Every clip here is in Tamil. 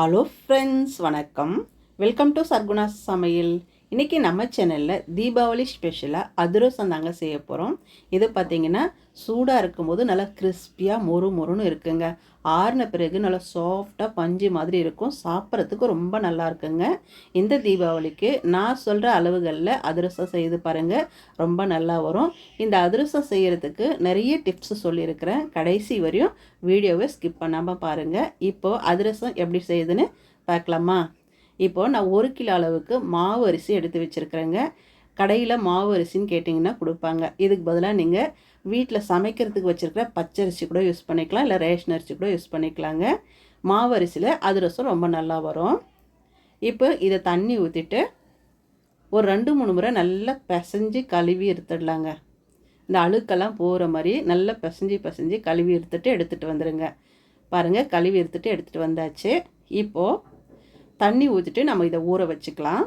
ஹலோ ஃப்ரெண்ட்ஸ் வணக்கம். வெல்கம் டு சர்குணா சமையல். இன்றைக்கி நம்ம சேனலில் தீபாவளி ஸ்பெஷலாக அதிரசம் தாங்க செய்ய போகிறோம் இது பார்த்திங்கன்னா சூடாக இருக்கும்போது நல்லா கிறிஸ்பியாக மொறு மொறுன்னு இருக்குங்க. ஆறின பிறகு நல்லா சாஃப்டாக பஞ்சு மாதிரி இருக்கும். சாப்பிட்றதுக்கு ரொம்ப நல்லா இருக்குங்க. இந்த தீபாவளிக்கு நான் சொல்கிற அளவுகளில் அதிரசம் செய்து பாருங்கள் ரொம்ப நல்லா வரும். இந்த அதிரசம் செய்கிறதுக்கு நிறைய டிப்ஸ் சொல்லியிருக்கிறேன். கடைசி வரையும் வீடியோவை ஸ்கிப் பண்ணாமல் பாருங்கள் இப்போது அதிரசம் எப்படி செய்யுதுன்னு பார்க்கலாமா இப்போது நான் ஒரு கிலோ அளவுக்கு மாவு அரிசி எடுத்து வச்சுருக்கிறேங்க. கடையில் மாவு அரிசின்னு கேட்டிங்கன்னா கொடுப்பாங்க. இதுக்கு பதிலாக நீங்கள் வீட்டில் சமைக்கிறதுக்கு வச்சுருக்கிற பச்சரிசி கூட யூஸ் பண்ணிக்கலாம். இல்லை ரேஷன் அரிசி கூட யூஸ் பண்ணிக்கலாங்க. மாவு அரிசியில் அதிரசம் ரொம்ப நல்லா வரும். இப்போ இதை தண்ணி ஊற்றிட்டு ஒரு ரெண்டு மூணு முறை நல்லா பிசைஞ்சு கழுவி எடுத்துடலாங்க. இந்த அழுக்கெல்லாம் போகிற மாதிரி நல்லா பிசைஞ்சு பிசைஞ்சு கழுவி எடுத்துகிட்டு எடுத்துகிட்டு வந்துடுங்க பாருங்கள் கழுவி எடுத்துகிட்டு எடுத்துகிட்டு வந்தாச்சு. இப்போது தண்ணி ஊற்றிட்டு நம்ம இதை ஊற வச்சுக்கலாம்.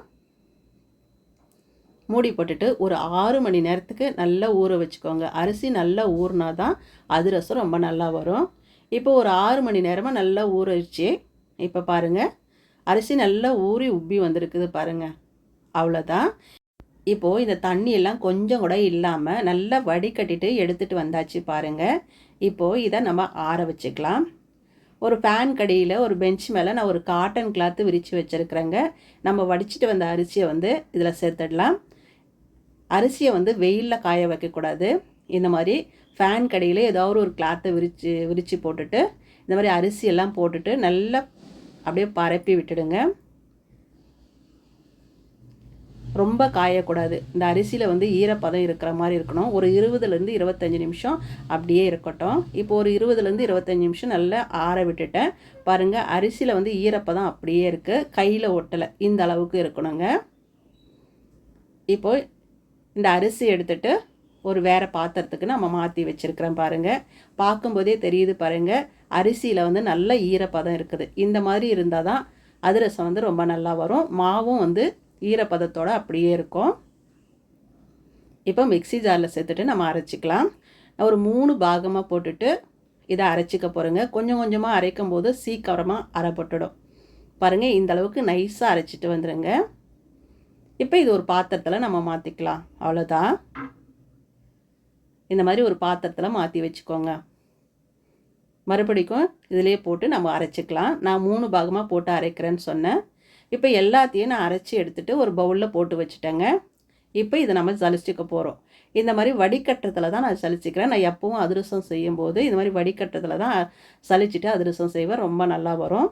மூடி போட்டுட்டு ஒரு ஆறு மணி நேரத்துக்கு நல்லா ஊற வச்சுக்கோங்க. அரிசி நல்லா ஊறினா தான் அதிரசம் ரொம்ப நல்லா வரும். இப்போ ஒரு ஆறு மணி நேரமாக நல்லா ஊறச்சு இப்போ பாருங்கள் அரிசி நல்லா ஊறி உப்பி வந்திருக்குது பாருங்கள் அவ்வளோதான் இப்போது இந்த தண்ணியெல்லாம் கொஞ்சம் கூட இல்லாமல் நல்லா வடிகட்டிட்டு எடுத்துகிட்டு வந்தாச்சு பாருங்கள் இப்போது இதை நம்ம ஆற வச்சுக்கலாம். ஒரு ஃபேன் கடியில் ஒரு பெஞ்ச் மேலே நான் ஒரு காட்டன் கிளாத்து விரித்து வச்சுருக்குறேங்க. நம்ம வடிச்சிட்டு வந்த அரிசியை வந்து இதில் சேர்த்துடலாம். அரிசியை வந்து வெயிலில் காய வைக்கக்கூடாது இந்த மாதிரி ஃபேன் கடையில் ஏதாவது ஒரு கிளாத்தை விரித்து விரித்து போட்டுட்டு இந்த மாதிரி அரிசியெல்லாம் போட்டுட்டு நல்லா அப்படியே பரப்பி விட்டுடுங்க. ரொம்ப காயக்கூடாது. இந்த அரிசியில் வந்து ஈரப்பதம் இருக்கிற மாதிரி இருக்கணும். ஒரு இருபதுலேருந்து இருபத்தஞ்சி நிமிஷம் அப்படியே இருக்கட்டும். இப்போ ஒரு இருபதுலேருந்து இருபத்தஞ்சி நிமிஷம் நல்லா ஆற விட்டுட்டேன். பாருங்கள் அரிசியில் வந்து ஈரப்பதம் அப்படியே இருக்குது கையில் ஒட்டலை. இந்த அளவுக்கு இருக்கணுங்க. இப்போ இந்த அரிசி எடுத்துட்டு ஒரு வேறு பாத்திரத்துக்கு நம்ம மாற்றி வச்சுருக்கிறேன் பாருங்கள் பார்க்கும்போதே தெரியுது பாருங்கள் அரிசியில் வந்து நல்ல ஈரப்பதம் இருக்குது. இந்த மாதிரி இருந்தால் தான் அதிரசம் வந்து ரொம்ப நல்லா வரும். மாவும் வந்து ஈரப்பதத்தோடு அப்படியே இருக்கும். இப்போ மிக்சி ஜாரில் சேர்த்துட்டு நம்ம அரைச்சிக்கலாம். ஒரு மூணு பாகமாக போட்டுட்டு இதை அரைச்சிக்க போகிறேங்க கொஞ்சம் கொஞ்சமாக அரைக்கும் போது சீக்கிரமாக அரைப்பட்டுடும் பாருங்கள் இந்த அளவுக்கு நைஸாக அரைச்சிட்டு வந்துடுங்க இப்போ இது ஒரு பாத்திரத்தில் நம்ம மாற்றிக்கலாம் அவ்வளோதான் இந்த மாதிரி ஒரு பாத்திரத்தில் மாற்றி வச்சுக்கோங்க. மறுபடிக்கும் இதிலே போட்டு நம்ம அரைச்சிக்கலாம். நான் மூணு பாகமாக போட்டு அரைக்கிறேன்னு சொன்னேன். இப்போ எல்லாத்தையும் நான் அரைச்சி எடுத்துகிட்டு ஒரு பவுலில் போட்டு வச்சுட்டேங்க. இப்போ இதை நம்ம சலிச்சிக்க போகிறோம் இந்த மாதிரி வடிகட்டுறதுல தான் நான் சலிச்சிக்கிறேன். நான் எப்பவும் அதிரசம் செய்யும்போது இந்த மாதிரி வடிகட்டுறதுல தான் சலிச்சுட்டு அதிரசம் செய்வேன் ரொம்ப நல்லா வரும்.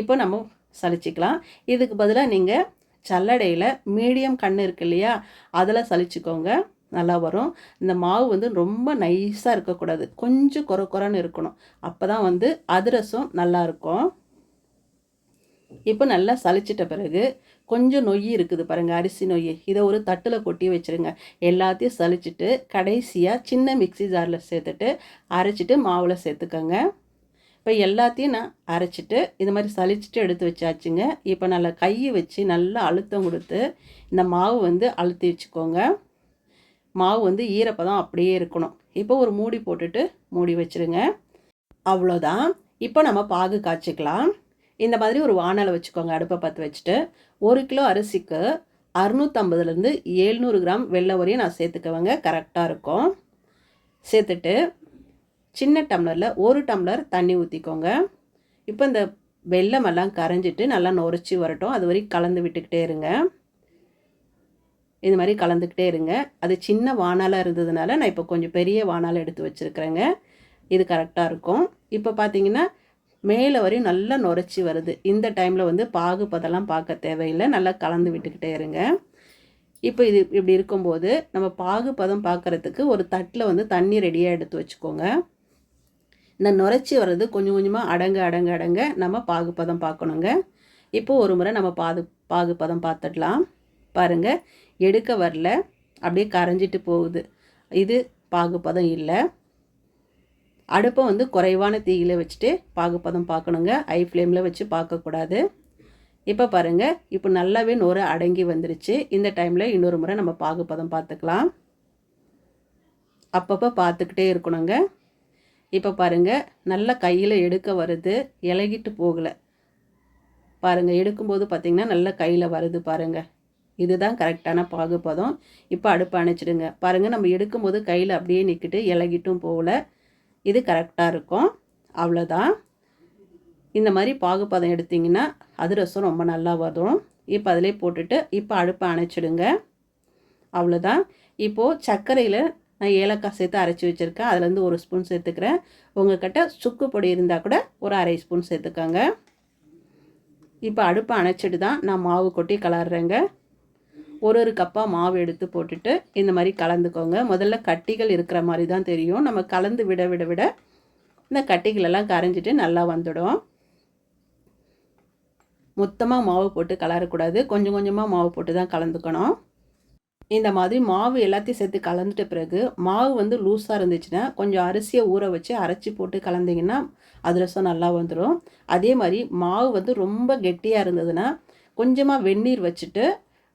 இப்போ நம்ம சலிச்சிக்கலாம். இதுக்கு பதிலாக நீங்கள் சல்லடையில் மீடியம் கண் இருக்கு இல்லையா அதில் சலிச்சுக்கோங்க. நல்லா வரும். இந்த மாவு வந்து ரொம்ப நைஸாக இருக்கக்கூடாது. கொஞ்சம் குறை குறைன்னு இருக்கணும். அப்போ தான் வந்து அதிரசம் நல்லாயிருக்கும் இப்போ நல்லா சளிச்சிட்ட பிறகு கொஞ்சம் நொய் இருக்குது பாருங்கள் அரிசி நொய். இதை ஒரு தட்டில் கொட்டி வச்சுருங்க. எல்லாத்தையும் சளிச்சிட்டு கடைசியாக சின்ன மிக்சி ஜாரில் சேர்த்துட்டு அரைச்சிட்டு மாவில் சேர்த்துக்கோங்க. இப்போ எல்லாத்தையும் நான் அரைச்சிட்டு இது மாதிரி சளிச்சிட்டு எடுத்து வச்சாச்சுங்க. இப்போ நல்லா கையை வச்சு நல்லா அழுத்தம் கொடுத்து இந்த மாவு வந்து அழுத்தி வச்சுக்கோங்க. மாவு வந்து ஈரப்பதம் அப்படியே இருக்கணும். இப்போ ஒரு மூடி போட்டுட்டு மூடி வச்சுருங்க. அவ்வளோதான். இப்போ நம்ம பாகு காய்ச்சிக்கலாம். இந்த மாதிரி ஒரு வானலை வச்சுக்கோங்க அடுப்பை பற்ற வச்சுட்டு. ஒரு கிலோ அரிசிக்கு அறுநூற்றம்பதுலேருந்து ஏழ்நூறு கிராம் வெள்ளை வரையும் நான் சேர்த்துக்குவேங்க. கரெக்டாக இருக்கும். சேர்த்துட்டு சின்ன டம்ளரில் ஒரு டம்ளர் தண்ணி ஊற்றிக்கோங்க இப்போ இந்த வெள்ளமெல்லாம் கரைஞ்சிட்டு நல்லா நொரைச்சி வரட்டும். அது வரைக்கும் கலந்து விட்டுக்கிட்டே இருங்க. இது மாதிரி கலந்துக்கிட்டே இருங்க. அது சின்ன வானாலாக இருந்ததுனால நான் இப்போ கொஞ்சம் பெரிய வானால் எடுத்து வச்சுருக்குறேங்க. இது கரெக்டாக இருக்கும். இப்போ பார்த்தீங்கன்னா மேலே வரையும் நல்லா நுரைச்சி வருது. இந்த டைமில் வந்து பாகு பதெல்லாம் பார்க்க தேவையில்லை. நல்லா கலந்து விட்டுக்கிட்டே இருங்க. இப்போ இது இப்படி இருக்கும்போது நம்ம பாகு பதம் பார்க்குறதுக்கு ஒரு தட்டில் வந்து தண்ணி ரெடியாக எடுத்து வச்சுக்கோங்க. இந்த நுரைச்சி வர்றது கொஞ்சம் கொஞ்சமாக அடங்க அடங்க அடங்க நம்ம பாகு பதம் பார்க்கணுங்க. இப்போ ஒரு முறை நம்ம பாது பாகு பதம் பார்த்துடலாம். பாருங்கள் எடுக்க வரல. அப்படியே கரைஞ்சிட்டு போகுது. இது பாகு பதம் இல்லை. அடுப்பை வந்து குறைவான தீயில் வச்சுட்டு பாகுப்பதம் பார்க்கணுங்க. ஐ ஃப்ளேமில் வச்சு பார்க்கக்கூடாது. இப்போ பாருங்கள் இப்போ நல்லாவே நொறு அடங்கி வந்துருச்சு. இந்த டைமில் இன்னொரு முறை நம்ம பாகுப்பதம் பார்த்துக்கலாம். அப்பப்போ பார்த்துக்கிட்டே இருக்கணுங்க. இப்போ பாருங்கள் நல்லா கையில் எடுக்க வருது. இலகிட்டு போகலை. பாருங்கள் எடுக்கும்போது பார்த்திங்கன்னா நல்லா கையில் வருது பாருங்கள் இதுதான் கரெக்டான பாகுபதம் இப்போ அடுப்பு அணைச்சிடுங்க. பாருங்கள் நம்ம எடுக்கும்போது கையில் அப்படியே நிற்கிட்டு இலகிட்டும் போகல. இது கரெக்டாக இருக்கும். அவ்வளோதான் இந்த மாதிரி பாகுபதம் எடுத்திங்கன்னா அதிரசம் ரொம்ப நல்லா வரும். இப்போ அதிலே போட்டுட்டு இப்போ அடுப்பை அணைச்சிடுங்க. அவ்வளோதான் இப்போது சர்க்கரையில் நான் ஏலக்காய் சேர்த்து அரைச்சி வச்சுருக்கேன். அதுலேருந்து ஒரு ஸ்பூன் சேர்த்துக்கிறேன். உங்கள்கிட்ட சுக்கு பொடி இருந்தால் கூட ஒரு அரை ஸ்பூன் சேர்த்துக்கோங்க. இப்போ அடுப்பை அணைச்சிட்டு தான் நான் மாவு கொட்டி கலர்றேங்க. ஒரு ஒரு கப்பாக மாவு எடுத்து போட்டுட்டு இந்த மாதிரி கலந்துக்கோங்க. முதல்ல கட்டிகள் இருக்கிற மாதிரி தான் தெரியும். நம்ம கலந்து விட விட விட இந்த கட்டிகளெல்லாம் கரைஞ்சிட்டு நல்லா வந்துடும். மொத்தமாக மாவு போட்டு கலரக்கூடாது கொஞ்சம் கொஞ்சமாக மாவு போட்டு தான் கலந்துக்கணும். இந்த மாதிரி மாவு எல்லாத்தையும் சேர்த்து கலந்துட்ட பிறகு மாவு வந்து லூஸாக இருந்துச்சுன்னா கொஞ்சம் அரிசியை ஊற வச்சு அரைச்சி போட்டு கலந்திங்கன்னா அதிரசம் நல்லா வந்துடும் அதே மாதிரி மாவு வந்து ரொம்ப கெட்டியாக இருந்ததுன்னா கொஞ்சமாக வெந்நீர் வச்சுட்டு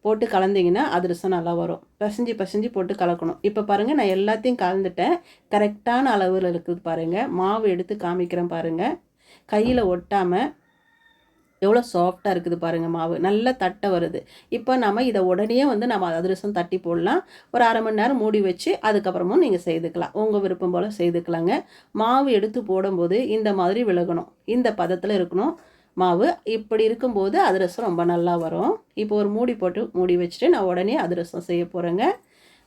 போட்டு கலந்திங்கன்னா அதிரசம் நல்லா வரும். பசஞ்சு பசஞ்சு போட்டு கலக்கணும். இப்போ பாருங்கள் நான் எல்லாத்தையும் கலந்துட்டேன். கரெக்டான அளவில் இருக்குது பாருங்கள் மாவு எடுத்து காமிக்கிறேன் பாருங்கள் கையில் ஒட்டாமல் எவ்வளோ சாஃப்டாக இருக்குது பாருங்கள் மாவு. நல்ல தட்டை வருது. இப்போ நம்ம இதை உடனே வந்து நம்ம அதிரசம் தட்டி போடலாம். ஒரு அரை மணி நேரம் மூடி வச்சு அதுக்கப்புறமும் நீங்கள் செய்துக்கலாம். உங்கள் விருப்பம் போல் செய்துக்கலாங்க. மாவு எடுத்து போடும்போது இந்த மாதிரி விலகணும். இந்த பதத்தில் இருக்கணும். மாவு இப்படி இருக்கும்போது அதிரசம் ரொம்ப நல்லா வரும். இப்போ ஒரு மூடி போட்டு மூடி வச்சுட்டு நான் உடனே அதிரசம் செய்ய போகிறேங்க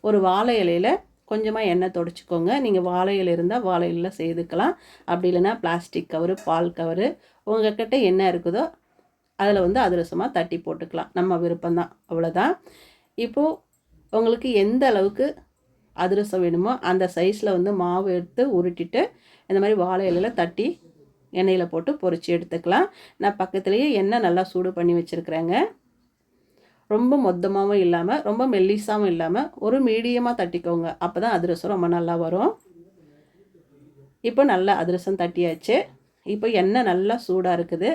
ஒரு வாழை இலையில் கொஞ்சமாக எண்ணெய் தொடச்சிக்கோங்க. நீங்கள் வாழை இலை இருந்தால் வாழை இலையில் செய்துக்கலாம். அப்படி இல்லைன்னா பிளாஸ்டிக் கவரு பால் கவரு உங்கள்கிட்ட என்ன இருக்குதோ அதில் வந்து அதிரசமாக தட்டி போட்டுக்கலாம். நம்ம விருப்பம்தான். அவ்வளோதான் இப்போது உங்களுக்கு எந்த அளவுக்கு அதிரசம் வேணுமோ அந்த சைஸில் வந்து மாவு எடுத்து உருட்டிட்டு இந்த மாதிரி வாழை இலையில் தட்டி எண்ணெயில் போட்டு பொறிச்சு எடுத்துக்கலாம். நான் பக்கத்துலேயே எண்ணெய் நல்லா சூடு பண்ணி வச்சுருக்குறேங்க. ரொம்ப மொத்தமாகவும் இல்லாமல் ரொம்ப மெல்லிஸாகவும் இல்லாமல் ஒரு மீடியமாக தட்டிக்கோங்க. அப்போ தான் அதிரசம் ரொம்ப நல்லா வரும். இப்போ நல்லா அதிரசம் தட்டியாச்சு. இப்போ எண்ணெய் நல்லா சூடாக இருக்குது.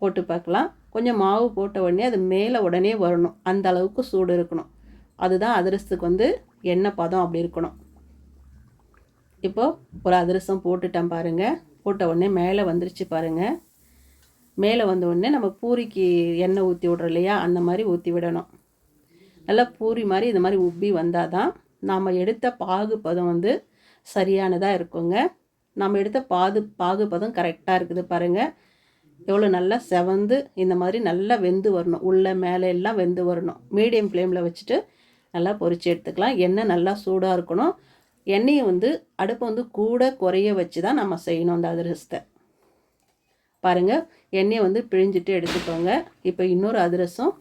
போட்டு பார்க்கலாம். கொஞ்சம் மாவு போட்ட உடனே அது மேலே உடனே வரணும். அந்த அளவுக்கு சூடு இருக்கணும். அதுதான் அதிரசத்துக்கு வந்து எண்ணெய் பதம் அப்படி இருக்கணும். இப்போது ஒரு அதிரசம் போட்டுட்டேன் பாருங்கள் போட்ட உடனே மேலே வந்துருச்சு பாருங்கள் மேலே வந்த உடனே நம்ம பூரிக்கு எண்ணெய் ஊற்றி விட்றோம் இல்லையா? அந்த மாதிரி ஊற்றி விடணும். நல்லா பூரி மாதிரி இந்த மாதிரி உப்பி வந்தால் தான் நாம் எடுத்த பாகு பதம் வந்து சரியானதாக இருக்குங்க. நம்ம எடுத்த பாது பாகு பதம் கரெக்டாக இருக்குது பாருங்கள் எவ்வளோ நல்லா செவந்து இந்த மாதிரி நல்லா வெந்து வரணும். உள்ளே மேலே எல்லாம் வெந்து வரணும். மீடியம் ஃப்ளேமில் வச்சுட்டு நல்லா பொறிச்சு எடுத்துக்கலாம். எண்ணெய் நல்லா சூடாக இருக்கணும். எண்ணெயை வந்து அடுப்பை வந்து கூட குறைய வச்சு தான் நம்ம செய்யணும் அந்த அதிரசத்தை. பாருங்கள் எண்ணெயை வந்து பிழிஞ்சிட்டு எடுத்துக்கோங்க. இப்போ இன்னொரு அதிரசம்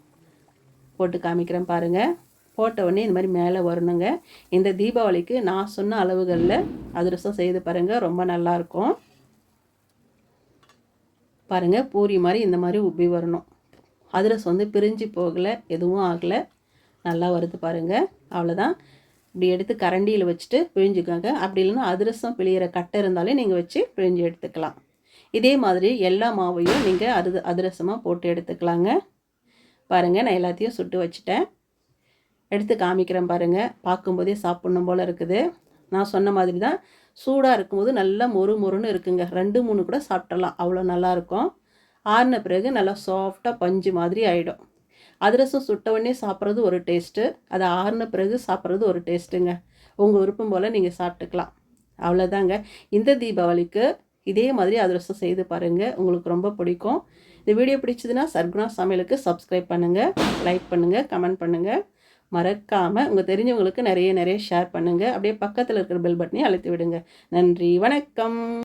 போட்டு காமிக்கிறேன் பாருங்கள் போட்ட உடனே இந்த மாதிரி மேலே வரணுங்க. இந்த தீபாவளிக்கு நான் சொன்ன அளவுகளில் அதிரசம் செய்து பாருங்கள் ரொம்ப நல்லாயிருக்கும் பாருங்கள் பூரி மாதிரி இந்த மாதிரி உப்பி வரணும். அதிரசம் வந்து பிரிஞ்சு போகலை எதுவும் ஆகலை. நல்லா வருது பாருங்கள் அவ்வளோதான் இப்படி எடுத்து கரண்டியில் வச்சுட்டு பிழிஞ்சுக்கோங்க. அப்படி இல்லைன்னா அதிரசம் பிழியிற கட்டை இருந்தாலே நீங்கள் வச்சு பிழிஞ்சு எடுத்துக்கலாம். இதே மாதிரி எல்லா மாவையும் நீங்கள் அது அதிரசமாக போட்டு எடுத்துக்கலாங்க. பாருங்கள் நான் எல்லாத்தையும் சுட்டு வச்சுட்டேன். எடுத்து காமிக்கிறேன் பாருங்கள் பார்க்கும்போதே சாப்பிட்ணும் போல் இருக்குது. நான் சொன்ன மாதிரி தான் சூடாக இருக்கும்போது நல்லா மொறு மொறுன்னு இருக்குங்க. ரெண்டு மூணு கூட சாப்பிட்றலாம் அவ்வளோ நல்லாயிருக்கும் ஆறின பிறகு நல்லா சாஃப்டாக பஞ்சு மாதிரி ஆகிடும் அதிரசம் சுட்ட சாப்பிட்றது ஒரு டேஸ்ட்டு அதை ஆறுன பிறகு சாப்பிட்றது ஒரு டேஸ்ட்டுங்க உங்கள் விருப்பம் போல் நீங்கள் சாப்பிட்டுக்கலாம். அவ்வளோதாங்க இந்த தீபாவளிக்கு இதே மாதிரி அதிரசம் செய்து பாருங்கள் உங்களுக்கு ரொம்ப பிடிக்கும். இந்த வீடியோ பிடிச்சதுன்னா சர்க்குணா சமையலுக்கு சப்ஸ்கிரைப் பண்ணுங்கள் லைக் பண்ணுங்கள் கமெண்ட் பண்ணுங்கள் மறக்காமல் உங்கள் தெரிஞ்சவங்களுக்கு நிறைய நிறைய ஷேர் பண்ணுங்கள் அப்படியே பக்கத்தில் இருக்கிற பெல் பட்டனையும் அழுத்தி விடுங்க. நன்றி. வணக்கம்.